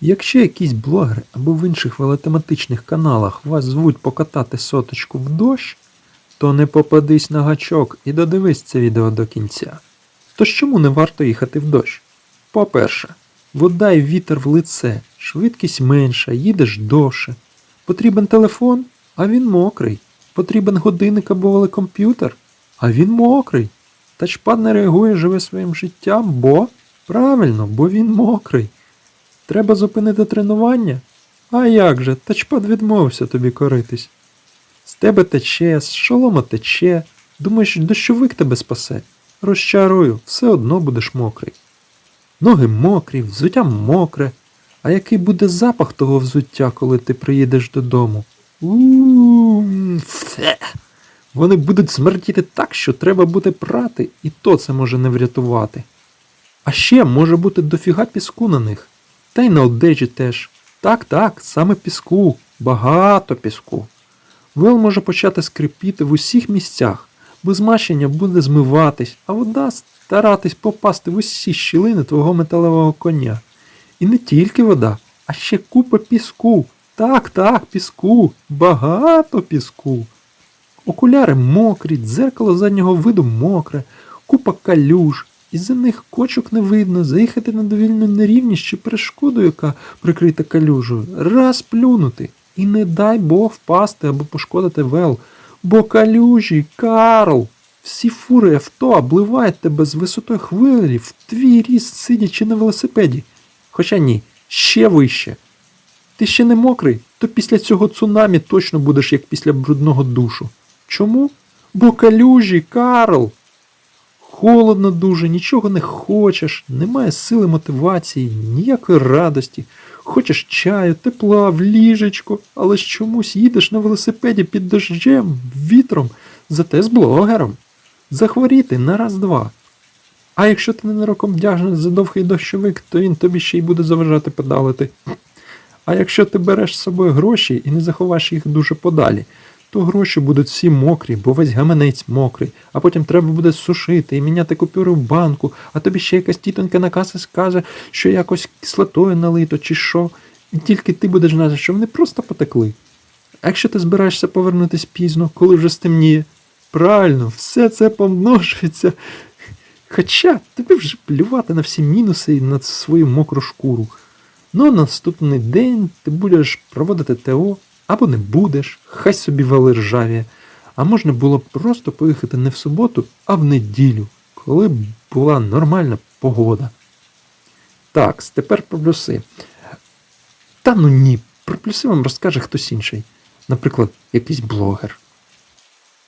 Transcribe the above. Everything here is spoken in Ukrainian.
Якщо якийсь блогер або в інших велотематичних каналах вас звуть покатати соточку в дощ, то не попадись на гачок і додивись це відео до кінця. Тож чому не варто їхати в дощ? По-перше, вода і вітер в лице, швидкість менша, їдеш довше. Потрібен телефон, а він мокрий. Потрібен годинник або велокомп'ютер, а він мокрий. Тачпад не реагує, живе своїм життям, бо правильно, бо він мокрий. Треба зупинити тренування? А як же, тачпад відмовився тобі коритись. З тебе тече, з шолома тече. Думаєш, дощовик тебе спасе? Розчарую, все одно будеш мокрий. Ноги мокрі, взуття мокре. А який буде запах того взуття, коли ти приїдеш додому? у. Вони будуть смердіти так, що треба буде прати, і то це може не врятувати. А ще може бути дофіга піску на них. Та й на одежі теж. Так, так, саме піску, багато піску. Вел може почати скрипіти в усіх місцях, бо змащення буде змиватись, а вода старатись попасти в усі щілини твого металевого коня. І не тільки вода, а ще купа піску. Так, так, піску, багато піску. Окуляри мокрі, дзеркало заднього виду мокре, купа калюж, із-за них кочок не видно, заїхати на довільну нерівність чи перешкоду, яка прикрита калюжею, раз плюнути. І не дай Бог впасти або пошкодити вел. Бо калюжі, Карл, всі фури авто обливають тебе з висотою хвилі в твій ріст, сидячи на велосипеді. Хоча ні, ще вище. Ти ще не мокрий, то після цього цунамі точно будеш як після брудного душу. Чому? Бо калюжі, Карл. Холодно дуже, нічого не хочеш, немає сили мотивації, ніякої радості. Хочеш чаю, тепла, в ліжечко, але ж чомусь їдеш на велосипеді під дощем, вітром, зате з блогером. Захворіти на раз-два. А якщо ти ненароком вдягнеш за довгий дощовик, то він тобі ще й буде заважати педалити. А якщо ти береш з собою гроші і не заховаєш їх дуже подалі, то гроші будуть всі мокрі, бо весь гаманець мокрий, а потім треба буде сушити і міняти купюри в банку, а тобі ще якась тітонька на касі скаже, що якось кислотою налито чи що. І тільки ти будеш знати, що вони просто потекли. А якщо ти збираєшся повернутись пізно, коли вже стемніє, правильно, все це помножується. Хоча тобі вже плювати на всі мінуси і на свою мокру шкуру. Ну, а наступний день ти будеш проводити ТО або не будеш, хай собі вали ржаві. А можна було просто поїхати не в суботу, а в неділю, коли була нормальна погода. Так, тепер про плюси. Та ну ні, про плюси вам розкаже хтось інший. Наприклад, якийсь блогер.